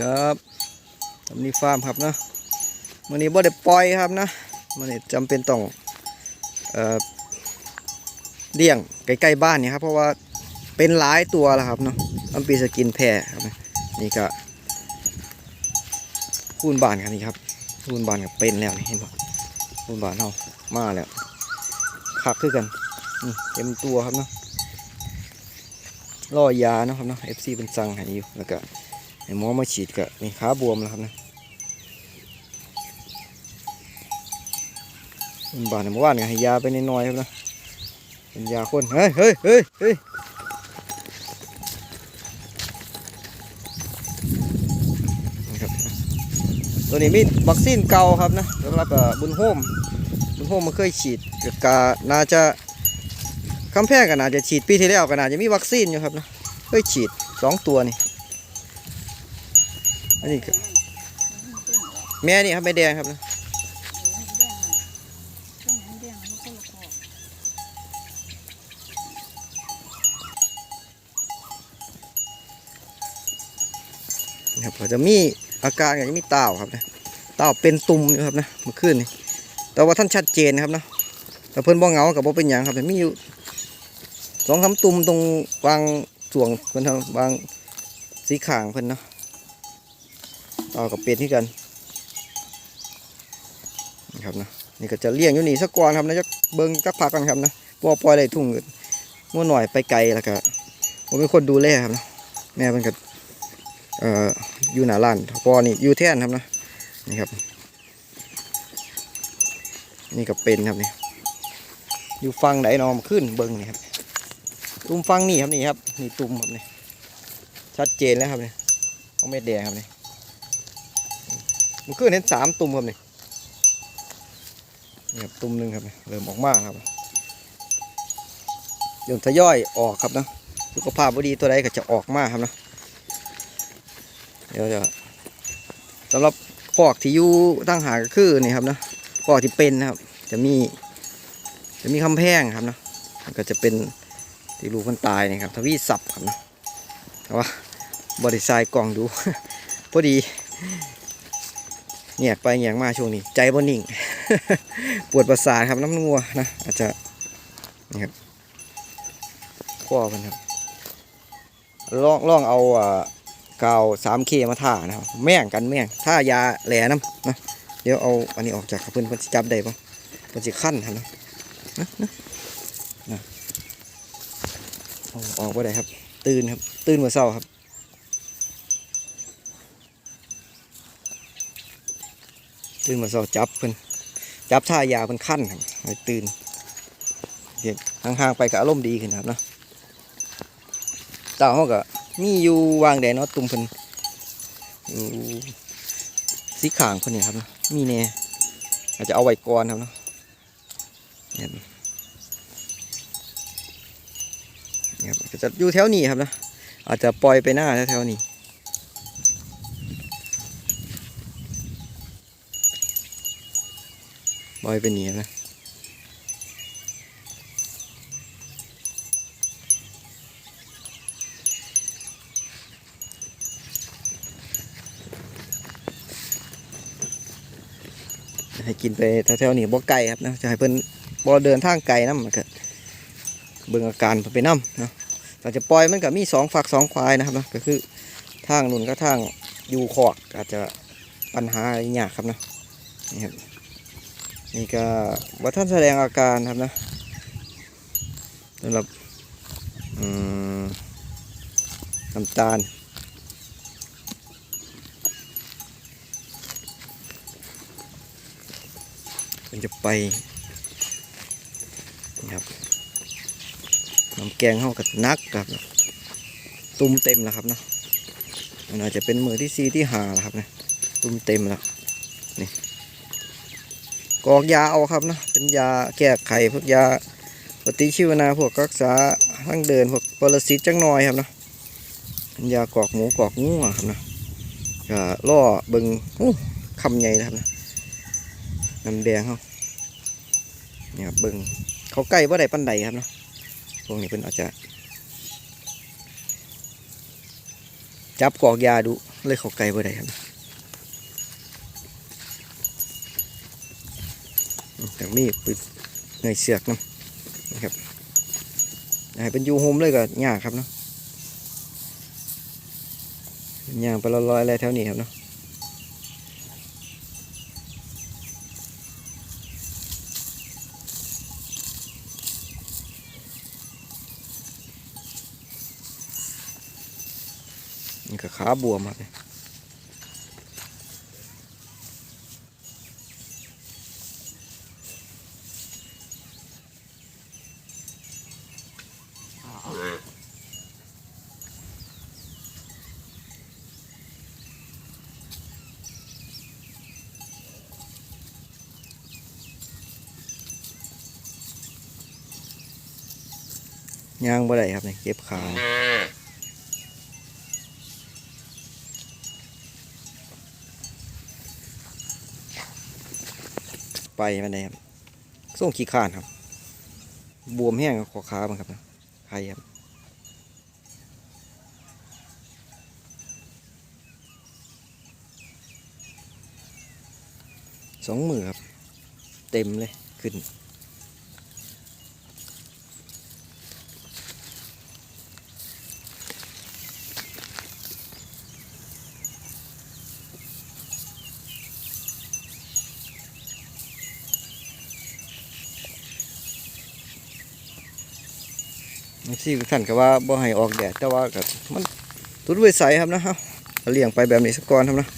ครับทำนี่ฟาร์มครับเนาะมันนี้บ่ได้ปล่อยครับนะมันนี้จำเป็นต้องเอ่อเลี้ยงใกล้ๆบ้านนี่ครับเพราะว่าเป็นหลายตัวแล้วครับเนาะมันปีสกินแพร่ครับนะนี่ก็คูนบ้านกันนี่ครับคูนบ้านกับเป็นแล้วนี่เห็นปะคูนบ้านเฮามาแล้วคักคือกันนี่เต็มตัวครับเนาะล่อยาเนาะครับเนาะ FC เป็นสั่งให้อยู่แล้วก็ หมอมาฉีดก็นี่ขาบวมแล้วครับนะคูนบ้านเมื่อวานก็ให้ยาไปน้อยครับนะเป็นยาคนเฮ้ยเฮ้ยเฮ้ยเฮ้ยครับตัวนี้มีวัคซีนเก่าครับนะสำหรับบุญโฮมบุญโฮมมันเคยฉีดก็กาน่าจะคำแพร่ก็น่าจะฉีดปีที่แล้วก็น่าจะมีวัคซีนอยู่ครับนะเคยฉีดสองตัวนี่ อันนี้ก็แม่นี่ครับแม่แดงครับนะครับก็จะมีอาการก็จะมีเต้าครับนะเต้าเป็นตุ่มอยู่ครับนะเมื่อคืนนี่แต่ว่าท่านชัดเจนนะครับนะแต่เพิ่นบ่เงากับบ่เป็นหยังครับแต่มีอยู่สองคำตุ่มตรงวางส่วงเพิ่นทางวางสีขางเพิ่นเนาะ ต้ากับเป็ดที่กันนะครับนะนี่ก็จะเลี้ยงอยู่นี่สักก่อนครับนะจะเบิ่งจักพักกันครับนะบ่ปล่อยได้ทุ่งอื่นงัวหน่อยไปไกลแล้วก็ผมเป็นคนดูแลครับนะแม่เพิ่นก็เอ่ออยู่หน้าร้านพอนี่อยู่แท่นครับนะนี่ครับ นี่ก็เป็นครับนี่อยู่ฟังไหนนอมขึ้นเบิ้งนี่ครับตุ่มฟังนี่ครับนี่ครับนี่ตุ่มครับนี่ชัดเจนแล้วครับนี่เอาเม็ดแดงครับนี่ มันขึ้นเห็นสามตุ่มครับนี่นี่ครับตุ่มหนึ่งครับเริ่มออกมาครับเดี๋ยวทยอยออกครับนะสุขภาพบ่ดีตัวใดก็จะออกมาครับนะเดี๋ยวจะสำหรับพอกที่อยู่ตั้งหาก็คือนี่ครับนะพอกที่เป็นนะครับ จะมี จะมีคำแพงครับนะก็จะเป็นที่รูมันตายนี่ครับทวีสับครับนะแต่ว่าบริษัทกล่องดู พอดี เงียกไปเงียกมาช่วงนี้ ใจบนิ่ง ปวดประสาทครับน้ำงัวนะอาจจะนี่ครับข้อมันครับลองลองเอาอ่ากาวสามเคมาท่านะครับแม่งกันแม่งท่ายาแหลน้ำนะเดี๋ยวเอาอันนี้ออกจากเพื่อนเพื่อนสิจับได้ปะเพื่อนสิขั้นครับนะนะนะนะเอออกไปได้ครับ ตื่นครับ ตื่นเมื่อเช้าครับ ตื่นมื่อเช้าจับเพื่นจับท่ายาเพื่นขั้นให้ตื่นเห็นห่างๆไปก็อารมณ์ดีขึ้นครับนะตาเขาก็มีอยู่วางแดนเนาะตุ่มเพิ่นอยู่สีขางเพิ่นนี่ครับนะมีแน่อาจจะเอาไว้ก่อนครับเนาะเนี่ยครับจะอยู่แถวนี้ครับนะอาจจะปล่อยไปหน้าแถวๆนี้ ปล่อยไปหนีนะให้กินไปแถวๆนี้บ่ไก่ครับนะจะให้เพิ่นบ่เดินทางไกลนะมันก็เบิ่งอาการเพิ่นไปนํเนาะแต่จะปล่อยมันก็มีสองฝักสองควายนะครับนะก็คือทางนุ่นก็ทางอยู่ขอกอาจจะปัญหาอะไรยากครับนะนี่ครับ นี่ก็ว่าท่านแสดงอาการครับนะสำหรับน้ำตาลมันจะไปนะครับน้ำแกงเข้ากับนักครับ ตุ้มเต็มแล้วครับนะมันอาจจะเป็นมือที่ซีที่หาแล้วครับนะตุ้มเต็มแล้วนี่ กอกยาเอาครับนะเป็นยาแก้ไขพวกยาปฏิชีวนะพวกรักษาทั้งเดินพวกปรสิตจังน้อยครับนะเป็นยากอกหมูกอกงูครับนะก็ล่อเบิงอู้คำใหญ่นะครับนะน้ำแดงเขาเนี่ยครับเบิงเขาใกล้ว่าได้ปันใดครับนะพวกนี้เพิ่นอาจจะ จับกอกยาดูเลยเขาไกลบ่ได้ครับอืม แต่มีปืนเงยเสือกนํนะครับให้เป็นยูโฮมเลยก็ยากครับเนาะย่างไปลอยๆอะไรแถวนี้ครับเนาะนี่ก็ขาบวมครับ ย่างบ่ได้ครับเนี่ยเจ็บขาไปมันได้ครับส่งขี้ข้านครับ บวมแห้งขอขามันครับใครครับสองมือครับ เต็มเลยขึ้น ซี่ท่นก็ว่าบ่ให้ออกแดดแต่ว่าก็มันตุดไว้ใสครับนะครับเอาเลี้ยงไปแบบนี้สักก่อนครับนะ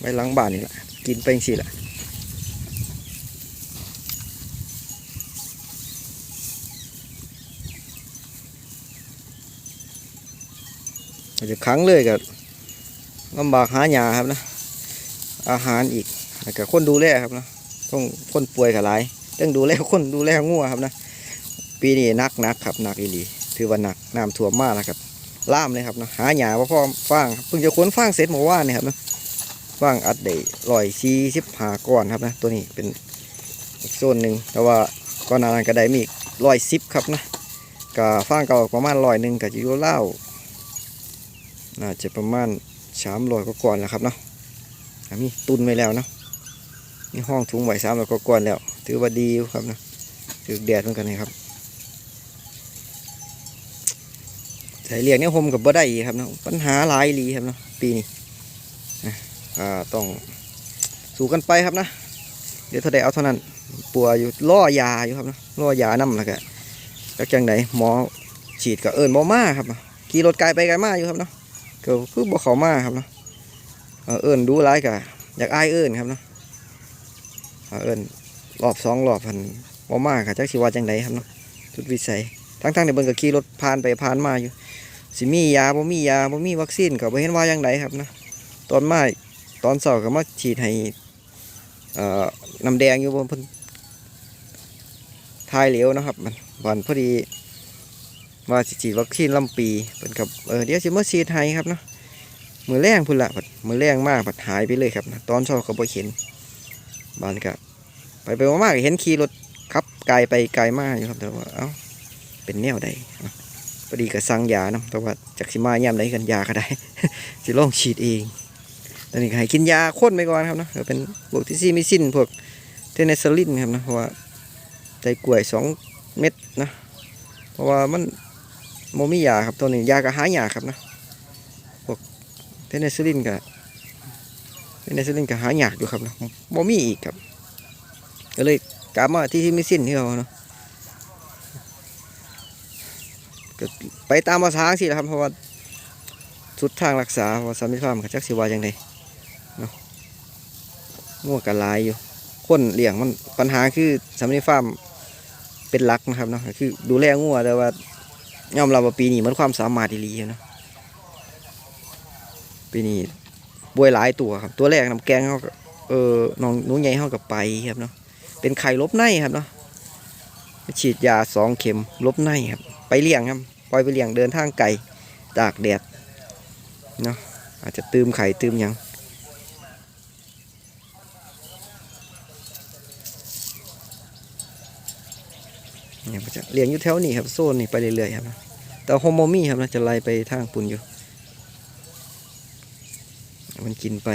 ไว้หล้างบ้านนี่แหละกินไปจังซี่แหละอาจจะขังเลยก็ลำบากหาหยาครับนะ อาหารอีกแล้ก็คนดูแลครับนะต้องคนป่วยกับหลายต้องดูแลคนดูแลงัวครับนะ ปีนี้หนักนักครับหนักอีหลีถือว่าหนักน้ำท่วมมากนะครับล่ามเลยครับเนาะหาหยาว่าพ่อฟางเพิ่งจะขนฟางเสร็จเมื่อวานนี่ครับเนาะฟางอัดได้ร้อยสี่สิบหาก้อนครับนะตัวนี้เป็นอีกโซนหนึ่งแต่ว่าก้อนนานั้นก็ได้มีร้อยสิบครับนะก็ฟางเก่าประมาณร้อยหนึ่งกับยูเล่าน่าจะประมาณสามร้อยกว่าก้อนแล้วครับเนาะอะมีตุนไว้แล้วเนาะมีห้องถุงไว้สามร้อยกว่าก้อนแล้ว ถือว่าดีครับนะถือแดดเหมือนกันนะครับ ใส่เลี้ยงเนี่ยผมกับบ่ได้ครับเนาะปัญหาหลายอีหลีครับเนาะปีนี้นะอ่าต้องสู้กันไปครับนะเดี๋ยวเท่าใดเอาเท่านั้นปัวอยู่ล่อยาอยู่ครับเนาะล่อยานํแล้วก็จักจังไหนหมอฉีดก็เอิ้นบ่มาครับขี่รถไกลไปไกลมาอยู่ครับเนาะก็คือบ่เขามาครับเนาะเออเอิ้นดูหลายก็อยากอายเอิ้นครับเนาะเออเอิ้นรอบสองรอบพันบ่มาก็จักสิว่าจังไดครับเนาะสุดวิสัยทั้งๆที่เบิ่งก็ขี่รถผ่านไปผ่านมาอยู่ สิมียาบ่มียาบ่มีวัคซีนก็บ่เห็นว่าอย่างไดครับนะตอนมาตอนเช้าก็มาฉีดให้น้ำแดงอยู่บนพิ่นทายเหลวนะครับมันวันพอดีว่าฉีดวัคซีนลำปีเพิ่นกับเออเดี๋ยวสิมาฉีดให้ครับนะมือแรงพุ่นละบัดมือแรงมากบัดหายไปเลยครับนะตอนเช้าก็บ่เห็นบานก็ไปไปมาก็เห็นขี่รถขับไกลไปไกลมากอยู่ครับแต่ว่าเอ้าเป็นแนวใด พอดีก็สั่งยานะแต่ว่าจากสิมาย่ำได้กันยาก็ได้ สิลองฉีดเอง ตอนนี้ให้กินยาข้นไปก่อนครับนะเป็นพวกที่ซีมิซินพวกเทนเนสลินครับนะเพราะว่าใจกล้วยสองเม็ดนะเพราะว่ามันโมมียาครับตัวนี้ยาก็หายาครับนะพวกเทนเนสลินกับเทนเนสลินก็หายากอยู่ครับนะโมมีอีกครับก็เลยกลับมาที่ซีมิซินที่เราเนาะ ก็ไปตามภาษาสิแหละครับเพราะว่าสุดทางรักษาเพราะว่าสามีฟาร์มกับจักสิวาจังไดเนาะง่วกันลายอยู่ คนเลี้ยงมันปัญหาคือสามีฟาร์มเป็นหลักนะครับเนาะคือดูแลงัวแต่ว่ายอมรับว่าปีนี้มันความสามารถดีๆเนาะปีนี้บวยหลายตัวครับ ตัวแรกน้ำแกงเขาก็เออน้องหนูใหญ่เขากับไปครับเนาะเป็นไข่ลบในครับเนาะฉีดยาสองเข็มลบในครับ ไปเลี้ยงครับ ปล่อยไปเลี้ยงเดินทางไกลตากแดดเนาะอาจจะตืมไข่ตืมยังเนี่ยจะเลี้ยงอยู่แถวนี้ครับโซนนี่ไปเรื่อยๆครับ แต่โฮโมมี่ครับนะจะไล่ไปทางปุ่นอยู่ มันกินไป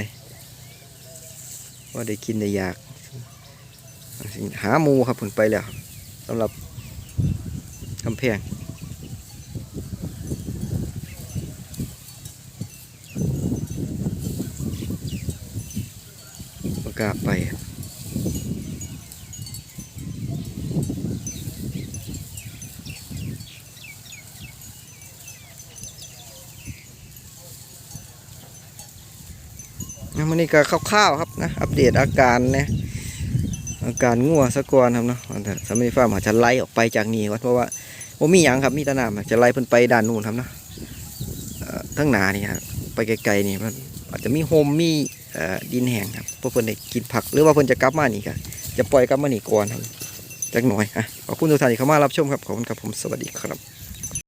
ว่าได้กินได้อยาก หาหมูครับผลไปแล้วสำหรับกำแพงประ กล้าไปครับงั้นวันนี้ก็คร่าวๆครับนะ อัปเดตอาการนะอาการงัวสะกอนครับเนาะแต่สมัยฟ้าร์มอาจจะไล่ออกไปจากนี่ก่อนเพราะว่าผมมีหยังครับมีตะนามจะไล่เพิ่นไปด้านนู้นครับเนาะทั้งหนานี่ครับไปไกลๆนี่มันอาจจะมีโฮมมี่ดินแห้งครับ เพื่อเพิ่นได้กินผัก หรือว่าเพิ่นจะกลับมานี่ก็จะปล่อยกลับมานี่ก่อนครับจักหน่อยอะขอบคุณทุกท่านที่เข้ามารับชมครับขอบคุณครับผมสวัสดีครับ